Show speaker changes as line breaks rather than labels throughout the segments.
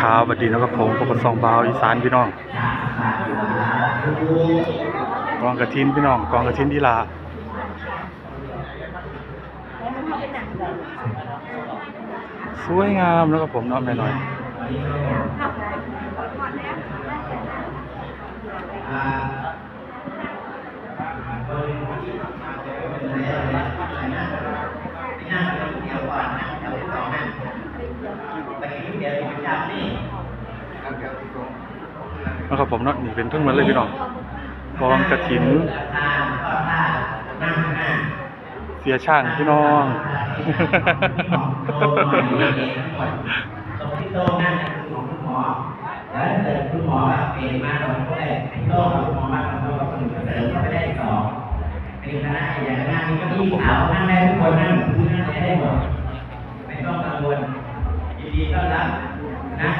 ข่าวบัดดีนะครับผมปกติซองบาวอีสานพี่น้อง กองกระทินพี่น้อง กองกระทินดีลาสวยงามนะครับผมเนาะแม่น้อย นะครับผม เป็นทั้งหมดเลยพี่น้องกองกระถิน เสียช่างพี่น้อง
ตรงที่โตนั่งคุณหมอแล้วเกิดคุณหมอเปลี่ยนมาตรงก็ได้โต๊ะคุณหมอมาตรงก็สนุกเสริมก็ไปได้สองเป็นคณะอย่างคณะนี้ก็มีขาวนั่งได้ทุกคนนั่งพื้นั่งได้หมดไม่ต้องกังวลยินดีต้อนรับนะ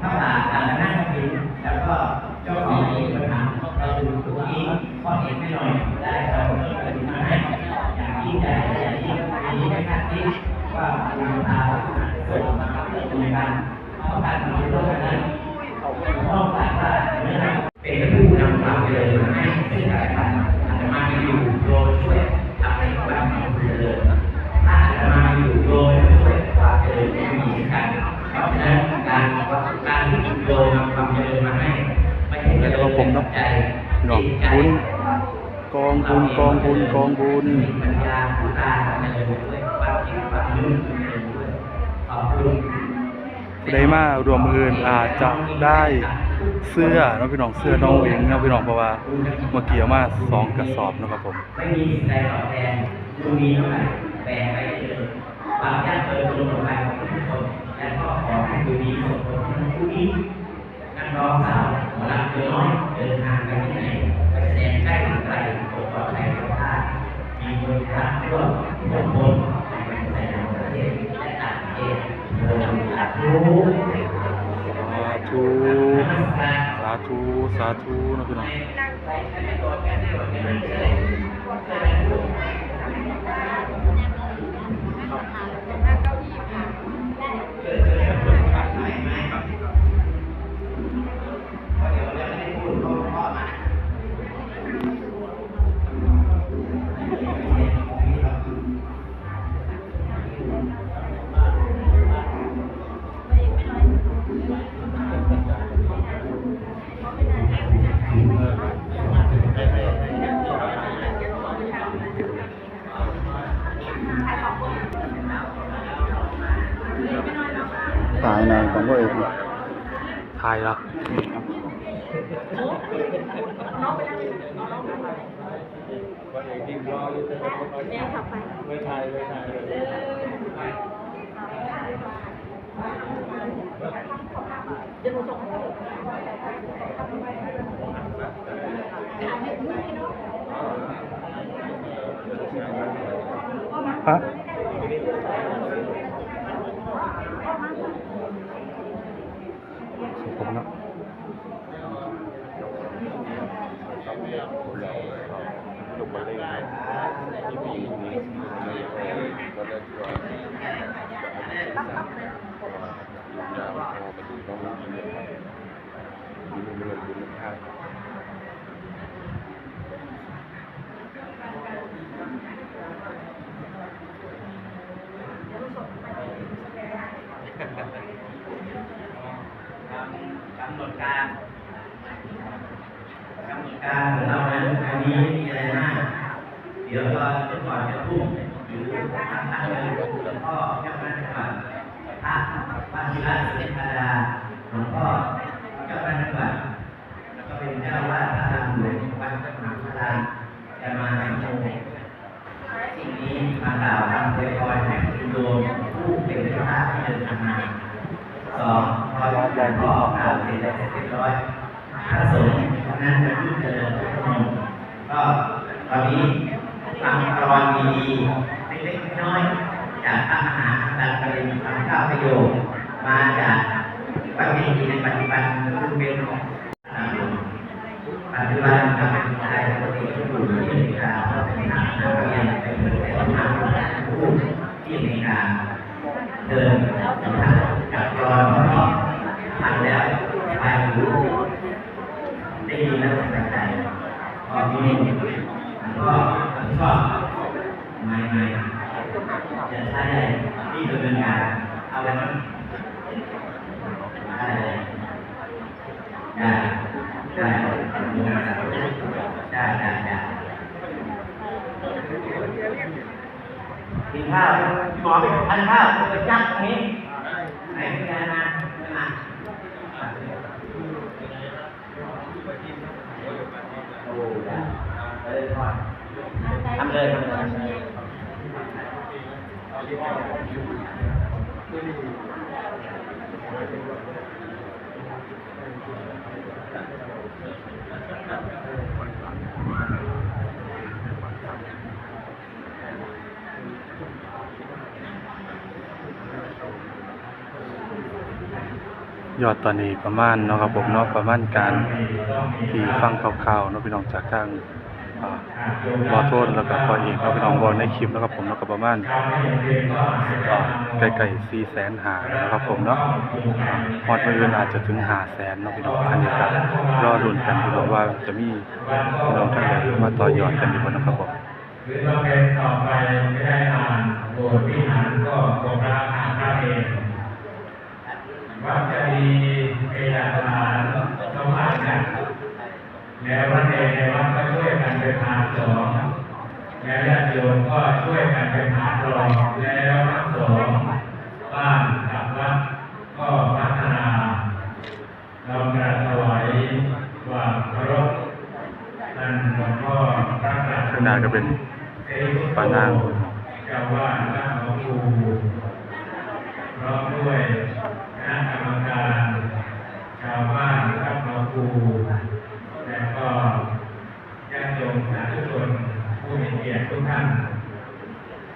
ถ้าป่าการนั่งกินแล้วก็ เจ้าของมีปัญหาเราดูตรงนี้ข้อเห็นไม่หน่อยได้เราเพิ่มเติมมาให้อย่างยิ่งใหญ่อย่างยิ่งนี้ไม่คาดคิดว่าเรา ก็ผมเนาะใจพี่น้
องบุญกองบุญกองบุญกองบุญ
ปัญญาผู้ตาเจริญด้วยความคิดความนึกเจริญด้วยขอบคุณ
ได้มารวมมืออื่นอาจจะได้เสื้อเนาะพี่น้องเสื้อน้องเองเนาะพี่น้องเพราะว่าเมื่อกี้เอามาสองกระสอบเนาะครับผม
ไม่มีสิ่งใดตอบแทนดูมีเท่าไหร่แบ่งไปเลยความยากเกินลงไปของทุกคนและก็ขอให้ดูมีส่งผลให้ผู้นี้นักร้องสาวหมอลำเรือน้อย เดินทางไปที่ไหนไปแสดงใกล้หรือไกลปลอดภัยกับท่านมีบริการร่วมทุกคนในประเทศประเทศและต่างประเทศโดยสาธุ
สาธุสาธุสาธุนะพี่น้อง
ตายนานของพ วกเอง
ถ่ายแล้ว ฮะผมเนาะ
กำหนดการกำหนดการของเรานั้นอันนี้มีอะไรมากเดี๋ยวเราจะก่อนจะพุ่งหรือทางทางเดินหลวงพ่อเจ้าคณะจังหวัด พระพระศิลาเสด็จธาดาหลวงพ่อเจ้าคณะจังหวัดแล้วก็เป็นเจ้าวาดพระรามหลวงวัดพระมหาพลานจะมาสังโฆสิ่งนี้มากล่าวคำอวยพรให้คุณโยมผู้เป็นเจ้าภาพที่เดินทางมาสองพอใหญ่พ่อกล่าวเสร็จแล้วเสร็จเรียบร้อยพระสงฆ์คณะจะขึ้นเจริญพระสงฆ์ก็ตอนนี้ฟังกรอนดีๆเล็กๆน้อยๆจากพระมหา ดันปริญญาเข้าประโยชน์มาจากวัดเมธีในปัจจุบันซึ่งเป็นของปัจจุบันทำเป็นไทยปกติที่อยู่ที่อเมริกาก็เป็นทางนักเรียนเป็นเหมือนเป็นทางผู้ที่อเมริกาเดินทาง ได้ที่ดำเนินงานเอาไว้วมั้งได้เลยได้ได้ได้ได้ได้กินข้าวพี่หมอไปทานข้าวไปจับตรงนี้ ยอด
ตอนนี้ประมาณเนาะครับผมเนาะประมาณการที่ฟังคร่าวๆเนาะพี่น้องจากทาง บอโทนแล้วก็พอเองเนาะพี่น้องบอลในคลิปนะครับผมแล้วก็ประมาณอ่าใกล้ๆ4แสนหานะครับผมเนาะฮอดมื้ออื่นอาจจะถึง5แสนเนาะพี่น้องอันนี้ก็รอลุ้นกันพี่น้องว่าจะมีพี่น้องท่านใดมาต่อยอดกันอยู่บ่นะครับผม
หรือว่าเป็นต่อไปไม่ได้อ่านบสถ์วิหารก็กรมราอ่านพระเองวัดจะมีเป็นหลักฐานสมานกัน แล้ววัดเองในวัดก็ช่วยกันเป็นหาสองแล้วญาติโยมก็ช่วยกันเป็นหารองแล้วทั้งสองบ้านกับวัดก็พัฒนาเรากราบถวายวามเคารพท่านหลวงพ่อพระกราบ
ข้างหน้าก็เป็นปานาง
เจ้าวาดวัดหนองคูพร้อมด้วยคณะกรรมการชาวบ้านวัดหนองคูและก็ญาติโยมสาธุชนผู้มีเกียรติทุกท่าน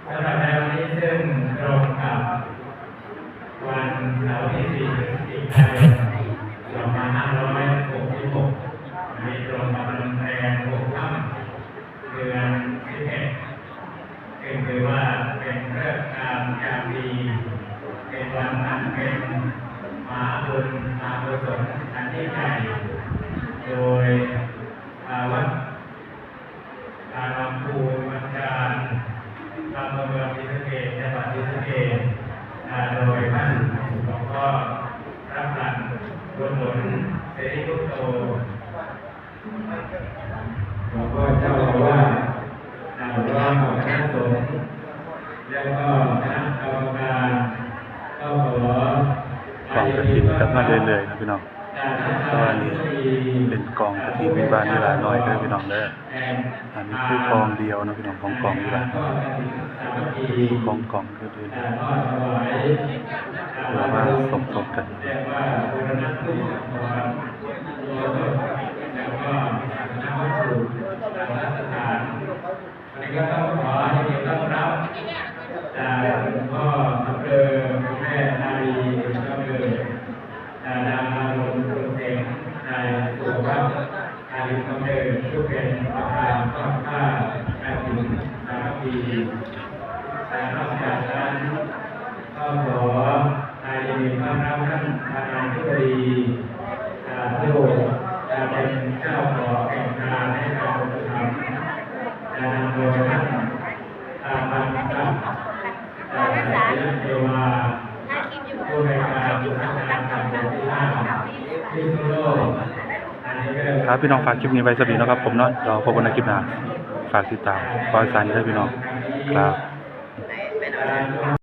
สำหรับในวันนี้ซึ่งตรงกับวันเสาร์ที่4พฤศจิกายน2566มีตรงกับวันแรม6ค่ำเดือน11 ซึ่งถือว่าเป็นเรื่องงามยามดี เป็นวันอันเป็นมหาบุญมหากุศลอันยิ่งใหญ่โดยอาวัดการลำพูนวันการลำเมืองศรีสะเกษจังหวัดศรีสะเกษอ่าโดยท่านหลวงพ่อพระพันธ์บุญหนุน เสรีพุทโตหลวงพ่อเจ้าอาวาสนายร้องของคณะสงฆ์แล้วก็คณะกรรมการก็ขอก
องกระถินกลับมาเรื่อยๆนะพี่น้องตอนนี้เป็นกองกระถินบ้านนี่ละน้อยเด้อพี่น้องเด้ออันนี้คือกองเดียวนะพี่น้องของกองนี่ละน้อยมีกองกองเรื่อย ๆเพื่อว่าสมทบกัน
ก็ต้องขอให้เกียรติต้อนรับจากหลวงพ่ออำเภอแม่นาลีก็คือดาดามาลงโปรเซงนายสุวัฒน์อาริคำเดินผู้เป็นประธานข้อข้าการถึงสามปีแต่นอกจากนั้นก็ขอนายยินดีต้อนรับท่านประธาน ธิบดีอ่าผู้จะเป็นเจ้าของแห่งการให้การอุปถัมภ์จะนำโดยท่านอาบันครับจากสายเทวาผู้ในการอยู่ทำงานกับผมที่ห้าที่สุโลกอันนี้ก็
ครับพี่น้องฝากคลิปนี้ไว้สักนิดนะครับผมเนาะเดี๋ยวพบกันในคลิปหน้าฝากติดตามขอสารนี้ด้วยพี่น้องครับ